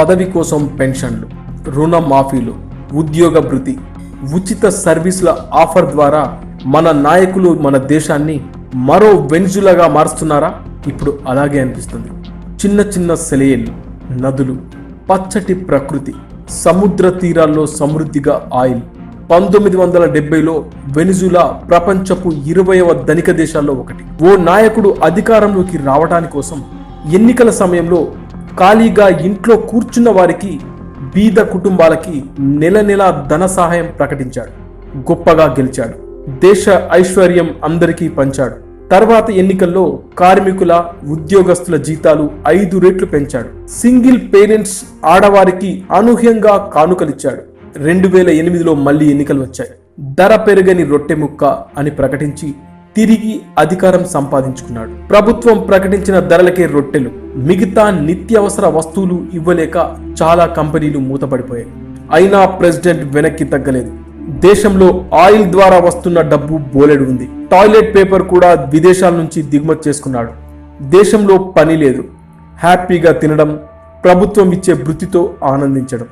పదవి కోసం పెన్షన్లు రుణ మాఫీలు ఉద్యోగ భృతి ఉచిత సర్వీసుల ఆఫర్ ద్వారా మన నాయకులు మన దేశాన్ని మరో వెన్జులాగా మారుస్తున్నారా? ఇప్పుడు అలాగే అనిపిస్తుంది. చిన్న చిన్న సెలయేళ్ళు నదులు పచ్చటి ప్రకృతి సముద్ర తీరాల్లో సమృద్ధిగా ఆయిల్ పంతొమ్మిది వందల డెబ్బైలో వెనిజులా ప్రపంచపు ఇరవైవ ధనిక దేశాల్లో ఒకటి. ఓ నాయకుడు అధికారంలోకి రావడానికి కోసం ఎన్నికల సమయంలో ఖాళీగా ఇంట్లో కూర్చున్న వారికి బీద కుటుంబాలకి నెల నెల ధన సహాయం ప్రకటించాడు. గొప్పగా గెలిచాడు. దేశ ఐశ్వర్యం అందరికీ పంచాడు. తర్వాత ఎన్నికల్లో కార్మికుల ఉద్యోగస్తుల జీతాలు ఐదు రెట్లు పెంచాడు. సింగిల్ పేరెంట్స్ ఆడవారికి అనూహ్యంగా కానుకలిచ్చాడు. రెండు వేల ఎనిమిదిలో మళ్ళీ ఎన్నికలు వచ్చాయి. ధర పెరగని రొట్టె ముక్క అని ప్రకటించి తిరిగి అధికారం సంపాదించుకున్నాడు. ప్రభుత్వం ప్రకటించిన ధరలకే రొట్టెలు. మిగతా నిత్యావసర వస్తువులు ఇవ్వలేక చాలా కంపెనీలు మూతపడిపోయాయి. అయినా ప్రెసిడెంట్ వెనక్కి తగ్గలేదు. దేశంలో ఆయిల్ ద్వారా వస్తున్న డబ్బు బోలెడు ఉంది. టాయిలెట్ పేపర్ కూడా విదేశాల నుంచి దిగుమతి చేసుకున్నాడు. దేశంలో పని లేదు. హ్యాపీగా తినడం ప్రభుత్వం ఇచ్చే వృత్తితో ఆనందించడం.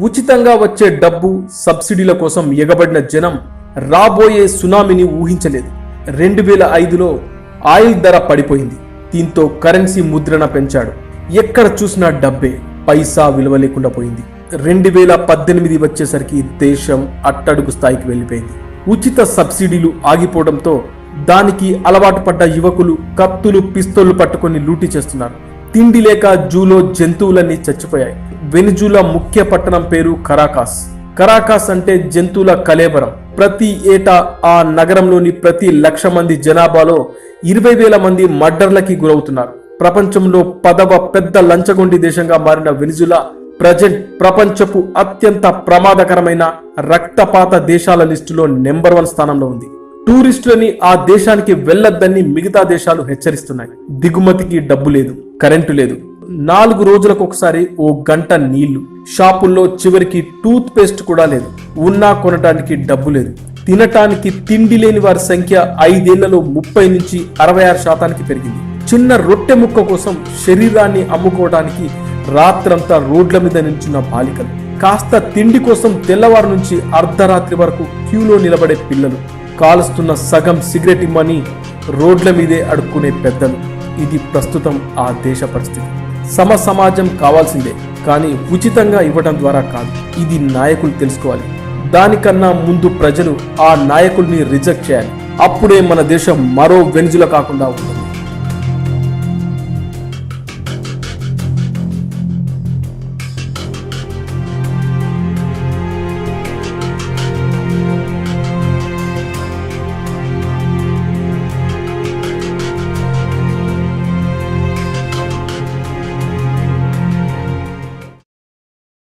ఉచితంగా వచ్చే డబ్బు సబ్సిడీల కోసం ఎగబడిన జనం రాబోయే సునామీని ఊహించలేదు. రెండు వేల ఐదులో ఆయిల్ ధర పడిపోయింది. దీంతో కరెన్సీ ముద్రణ పెంచాడు. ఎక్కడ చూసినా డబ్బే పైసా విలువ లేకుండా పోయింది. రెండు వేల పద్దెనిమిది వచ్చేసరికి దేశం అట్టడుగు స్థాయికి వెళ్ళిపోయింది. ఉచిత సబ్సిడీలు ఆగిపోవడంతో దానికి అలవాటు పడ్డ యువకులు కత్తులు పిస్తోళ్ళు పట్టుకొని లూటీ చేస్తున్నారు. తిండి లేక జూలో జంతువులన్నీ చచ్చిపోయాయి. వెనుజూలా ముఖ్య పట్టణం పేరు కరాకాస్. కరాకాస్ అంటే జంతువుల కలేబరం. ప్రతి ఏటా ఆ నగరంలోని ప్రతి లక్ష మంది జనాభాలో ఇరవై వేల మంది మర్డర్లకి గురవుతున్నారు. ప్రపంచంలో పదవ పెద్ద లంచగొండి దేశంగా మారిన వెనిజులా ప్రజెంట్ ప్రపంచపు అత్యంత ప్రమాదకరమైన రక్తపాత దేశాల లిస్టులో నెంబర్ వన్ స్థానంలో ఉంది. టూరిస్టులని ఆ దేశానికి వెళ్ళొద్దని మిగతా దేశాలు హెచ్చరిస్తున్నాయి. దిగుమతికి డబ్బు లేదు కరెంటు లేదు. నాలుగు రోజులకు ఒకసారి ఓ గంట నీళ్ళు. షాపుల్లో చివరికి టూత్ పేస్ట్ కూడా లేదు. ఉన్నా కొనటానికి డబ్బు లేదు. తినటానికి తిండి లేని వారి సంఖ్య ఐదేళ్ళలో ముప్పై నుంచి అరవై ఆరు శాతానికి పెరిగింది. చిన్న రొట్టె ముక్క కోసం శరీరాన్ని అమ్ముకోవడానికి రాత్రంతా రోడ్ల మీద నిల్చున్న బాలికలు. కాస్త తిండి కోసం తెల్లవారు నుంచి అర్ధరాత్రి వరకు క్యూలో నిలబడే పిల్లలు. కాలుస్తున్న సగం సిగరెట్ ఇమ్మని రోడ్ల మీదే అడుక్కునే పెద్దలు. ఇది ప్రస్తుతం ఆ దేశ పరిస్థితి. సమ సమాజం కావాల్సిందే కానీ ఉచితంగా ఇవ్వడం ద్వారా కాదు. ఇది నాయకులు తెలుసుకోవాలి. దానికన్నా ముందు ప్రజలు ఆ నాయకుల్ని రిజెక్ట్ చేయాలి. అప్పుడే మన దేశం మరో వెనుజుల కాకుండా ఉంటుంది.